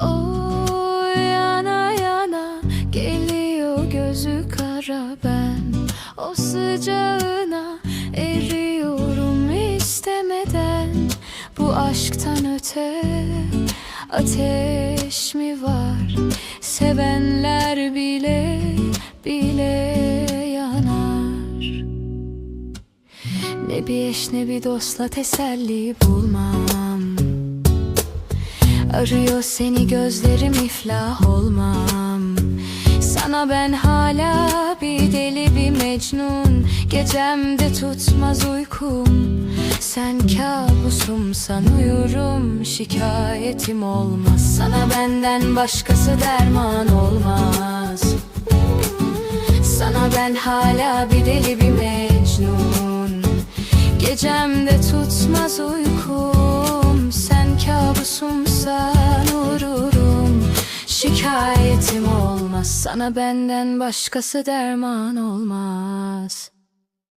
O yana yana geliyor gözü kara ben. O sıcağına eriyorum istemeden. Bu aşktan öte ateş mi var? Sevenler bile bile yanar. Ne bir eş ne bir dostla teselli bulmam Arıyor seni gözlerim iflah olmam. Sana ben hala bir deli bir mecnun. Gecemde tutmaz uykum. Sen kabusumsan uyurum Şikayetim olmaz. Sana benden başkası derman olmaz. Sana ben hala bir deli bir mecnun. Gecemde tutmaz uykum Şikayetim olmaz. Sana benden başkası derman olmaz